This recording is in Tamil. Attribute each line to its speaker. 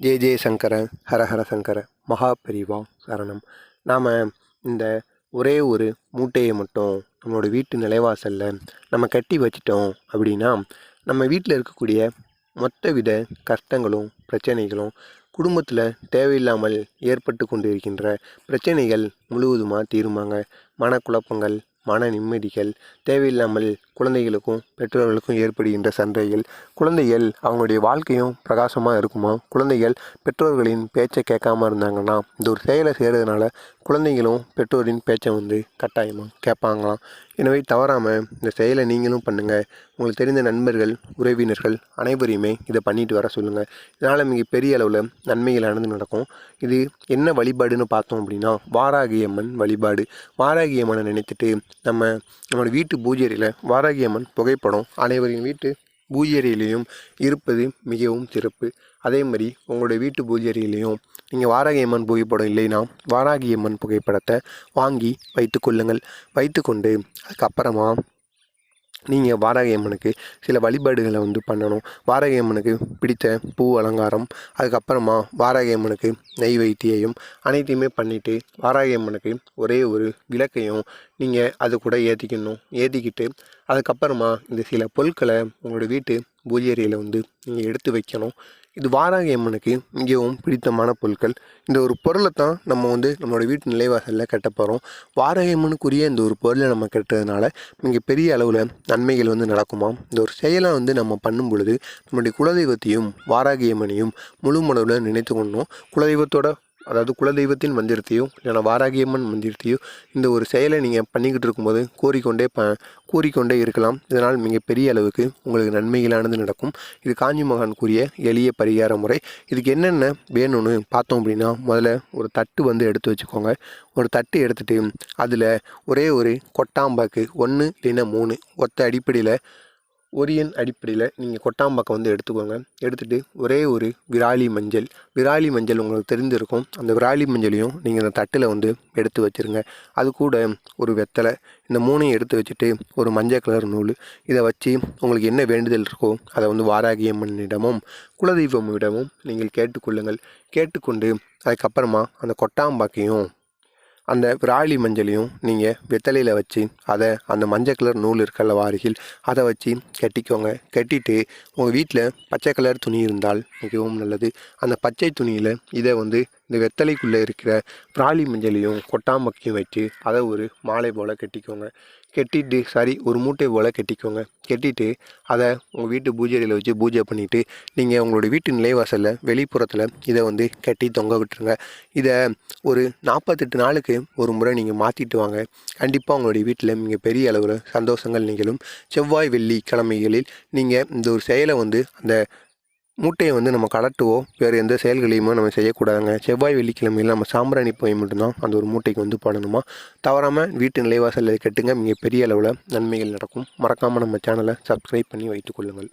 Speaker 1: ஜே ஜே சங்கர ஹரஹர சங்கர மகா பெரிவா சரணம். நாம் இந்த ஒரே ஒரு மூட்டையை மட்டும் நம்மளோட வீட்டு நிலைவாசலில் நம்ம கட்டி வச்சிட்டோம் அப்படின்னா நம்ம வீட்டில் இருக்கக்கூடிய மொத்த வித கஷ்டங்களும் பிரச்சனைகளும் குடும்பத்தில் தேவையில்லாமல் ஏற்பட்டு கொண்டு இருக்கின்ற பிரச்சனைகள் முழுவதுமாக தீருமாங்க. மனக்குழப்பங்கள் மன நிம்மதிகள் தேவையில்லாமல் குழந்தைகளுக்கும் பெற்றோர்களுக்கும் ஏற்படுகின்ற சண்டைகள். குழந்தைகள் அவங்களுடைய வாழ்க்கையும் பிரகாசமாக இருக்குமா? குழந்தைகள் பெற்றோர்களின் பேச்சை கேட்காம இருந்தாங்கன்னா இந்த ஒரு செயலை செய்கிறதுனால குழந்தைகளும் பெற்றோரின் பேச்சை வந்து கட்டாயமாக கேட்பாங்களாம். எனவே தவறாமல் இந்த செயலை நீங்களும் பண்ணுங்கள் உங்களுக்கு தெரிந்த நண்பர்கள் உறவினர்கள் அனைவரையுமே இதை பண்ணிட்டு வர சொல்லுங்கள் இதனால் மிக பெரிய அளவில் நன்மைகளானது நடக்கும். இது என்ன வழிபாடுன்னு பார்த்தோம் அப்படின்னா வாராகியம்மன் வழிபாடு. வாராகியம்மனை நினைத்துட்டு நம்ம நம்மளோட வீட்டு பூஜையில் வாராகியம்மன் புகைப்படம் அனைவரின் வீட்டு பூஜையிலையும் இருப்பது மிகவும் சிறப்பு. அதே மாதிரி உங்களுடைய வீட்டு பூஜையிலையும் நீங்கள் வாராகியம்மன் புகைப்படம் இல்லைன்னா வாராகியம்மன் புகைப்படத்தை வாங்கி வைத்து கொள்ளுங்கள். வைத்துக்கொண்டு அதுக்கப்புறமா நீங்கள் வாராகி அம்மனுக்கு சில வழிபாடுகளை வந்து பண்ணணும். வாராகி அம்மனுக்கு பிடித்த பூ அலங்காரம் அதுக்கப்புறமா வாராகி அம்மனுக்கு நெய் வைத்தியையும் அனைத்தையுமே பண்ணிவிட்டு வாராகி அம்மனுக்கு ஒரே ஒரு விளக்கையும் நீங்கள் அது கூட ஏற்றிக்கணும் ஏற்றிக்கிட்டு அதுக்கப்புறமா இந்த சில பொருட்களை உங்களோட வீட்டு பூஜை அறையில் வந்து நீங்கள் எடுத்து வைக்கணும். இது வாராகி அம்மனுக்கு மிகவும் பிடித்தமான பொருட்கள். இந்த ஒரு பொருளை தான் நம்ம வந்து நம்மளோட வீட்டு நிலைவாசலில் கட்ட போகிறோம் வாராகி அம்மனுக்குரிய இந்த ஒரு பொருளை நம்ம கட்டுறதுனால மிக பெரிய அளவில் நன்மைகள் வந்து நடக்குமாம். இந்த ஒரு செயலை வந்து நம்ம பண்ணும் பொழுது நம்முடைய குலதெய்வத்தையும் வாராகி அம்மனையும் முழு மனதில் நினைத்து கொண்டோம் குலதெய்வத்தோட அதாவது குலதெய்வத்தின் மந்திரத்தையோ இல்லைனா வாராகியம்மன் மந்திரத்தையோ இந்த ஒரு செயலை நீங்கள் பண்ணிக்கிட்டு இருக்கும்போது கூறிக்கொண்டே ப கூறிக்கொண்டே இருக்கலாம். இதனால் மிகப்பெரிய அளவுக்கு உங்களுக்கு நன்மைகளானது நடக்கும். இது காஞ்சி மகான் கூறிய எளிய பரிகார முறை. இதுக்கு என்னென்ன வேணும்னு பார்த்தோம் அப்படின்னா முதல்ல ஒரு தட்டு வந்து எடுத்து வச்சுக்கோங்க. ஒரு தட்டு எடுத்துகிட்டு அதில் ஒரே ஒரு கொட்டாம்பாக்கு ஒன்று இல்லைன்னா மூணு. ஒத்த அடிப்படையில் ஒரு எண் அடிப்படையில் நீங்கள் கொட்டாம்பாக்கம் வந்து எடுத்துக்கோங்க. எடுத்துகிட்டு ஒரே ஒரு விராலி மஞ்சள். விராலி மஞ்சள் உங்களுக்கு தெரிஞ்சிருக்கும் அந்த விராலி மஞ்சளையும் நீங்கள் அந்த தட்டில் வந்து எடுத்து வச்சுருங்க. அது கூட ஒரு வெத்தலை. இந்த மூணையும் எடுத்து வச்சுட்டு ஒரு மஞ்சள் கலர் நூல். இதை வச்சு உங்களுக்கு என்ன வேண்டுதல் இருக்கோ அதை வந்து வாராகியம்மனிடமும் குலதெய்வமிடமும் நீங்கள் கேட்டுக்கொள்ளுங்கள். கேட்டுக்கொண்டு அதுக்கப்புறமா அந்த கொட்டாம்பாக்கையும் அந்த விராலி மஞ்சளையும் நீங்கள் வெத்தலையில் வச்சு அதை அந்த மஞ்சள் கலர் நூல் இருக்கல வாரிகில் அதை வச்சு கட்டிக்கோங்க. கட்டிட்டு உங்கள் வீட்டில் பச்சை கலர் துணி இருந்தால் மிகவும் நல்லது. அந்த பச்சை துணியில் இதை வந்து இந்த வெத்தலைக்குள்ளே இருக்கிற பிராலி மஞ்சளையும் கொட்டாமக்கியும் வச்சு அதை ஒரு மாலை போல் கட்டிக்கோங்க. கட்டிட்டு சரி ஒரு மூட்டை போல் கட்டிக்கோங்க. கட்டிட்டு அதை உங்கள் வீட்டு பூஜையில் வச்சு பூஜை பண்ணிவிட்டு நீங்கள் உங்களோட வீட்டு நிலைவாசலில் வெளிப்புறத்தில் இதை வந்து கட்டி தொங்க விட்டுருங்க. இதை ஒரு நாற்பத்தெட்டு நாளுக்கு ஒரு முறை நீங்கள் மாற்றிட்டு வாங்க. கண்டிப்பாக உங்களுடைய வீட்டில் மிக பெரிய அளவில் சந்தோஷங்கள் நிகழும். செவ்வாய் வெள்ளி கிழமைகளில் நீங்கள் இந்த ஒரு செயலை வந்து அந்த மூட்டையை வந்து நம்ம கலட்டுவோ வேறு எந்த செயல்களையுமோ நம்ம செய்யக்கூடாதுங்க. செவ்வாய் வெள்ளிக்கிழமையில் நம்ம சாம்பிராணி போய் மட்டும்தான் அந்த ஒரு மூட்டைக்கு வந்து போடணுமா? தவறாமல் வீட்டு நிலைவாசலில் கட்டுங்க. மிக பெரிய அளவில் நன்மைகள் நடக்கும். மறக்காமல் நம்ம சேனலை சப்ஸ்கிரைப் பண்ணி வைத்துக்கொள்ளுங்கள்